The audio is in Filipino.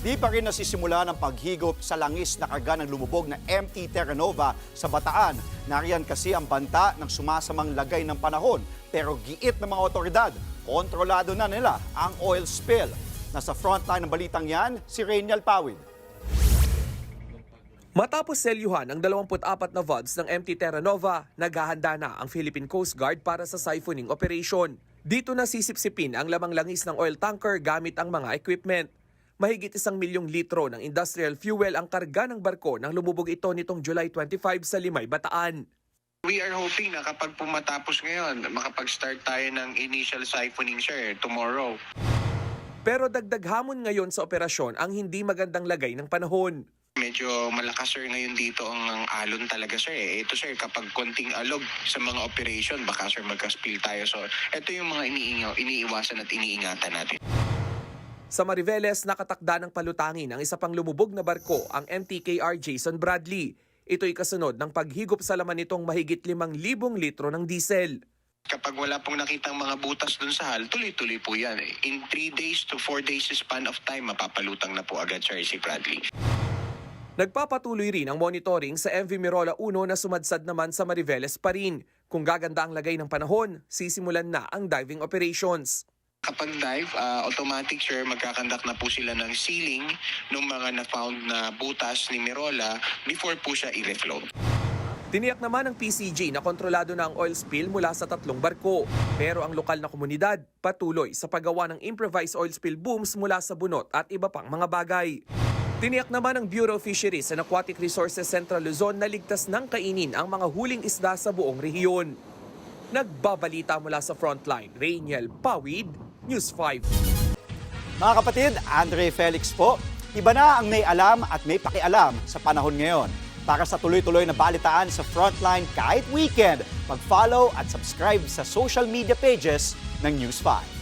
Di pa rin nasisimula ng paghigop sa langis na karga ng lumubog na MT Terra Nova sa Bataan. Nariyan kasi ang banta ng sumasamang lagay ng panahon. Pero giit ng mga otoridad, kontrolado na nila ang oil spill. Nasa frontline ng balitang yan, si Rainiel Pawid. Matapos selyuhan ang 24 na VODs ng MT Terra Nova, naghahanda na ang Philippine Coast Guard para sa siphoning operation. Dito na sisipsipin ang lamang langis ng oil tanker gamit ang mga equipment. Mahigit isang milyong litro ng industrial fuel ang karga ng barko nang lumubog ito nitong July 25 sa Limay, Bataan. We are hoping na kapag pumatapos ngayon, makapag-start tayo ng initial siphoning, sir, tomorrow. Pero dagdag hamon ngayon sa operasyon ang hindi magandang lagay ng panahon. Medyo malakas, sir, ngayon dito ang, ang alon talaga, sir. Eh. Ito, sir, kapag konting alog sa mga operation, baka, sir, magka-spill tayo. So, ito yung mga iniingaw, iniiwasan at iniingatan natin. Sa Mariveles, nakatakda ng palutangin ang isa pang lumubog na barko, ang MTKR Jason Bradley. Ito'y kasunod ng paghigop sa laman nitong mahigit 5,000 litro ng diesel. Kapag wala pong nakitang mga butas dun sa hal, tuloy-tuloy po yan. eh. In 3 days to 4 days span of time, mapapalutang na po agad, sir, si Bradley. Nagpapatuloy rin ang monitoring sa MV Mirola 1 na sumadsad naman sa Mariveles pa rin. Kung gaganda ang lagay ng panahon, sisimulan na ang diving operations. Kapag dive, ah, automatic sir, magkakandak na po sila ng sealing ng mga na-found na butas ni Mirola before po siya i-refloat. Tiniyak naman ng PCG na kontrolado na ang oil spill mula sa tatlong barko. Pero ang lokal na komunidad patuloy sa paggawa ng improvised oil spill booms mula sa bunot at iba pang mga bagay. Tiniyak naman ng Bureau of Fisheries and Aquatic Resources Central Luzon na ligtas ng kainin ang mga huling isda sa buong rehiyon. Nagbabalita mula sa frontline, Rainiel Pawid, News 5. Mga kapatid, Andre Felix po. Iba na ang may alam at may pakialam sa panahon ngayon. Para sa tuloy-tuloy na balitaan sa Frontline kahit weekend, mag-follow at subscribe sa social media pages ng News 5.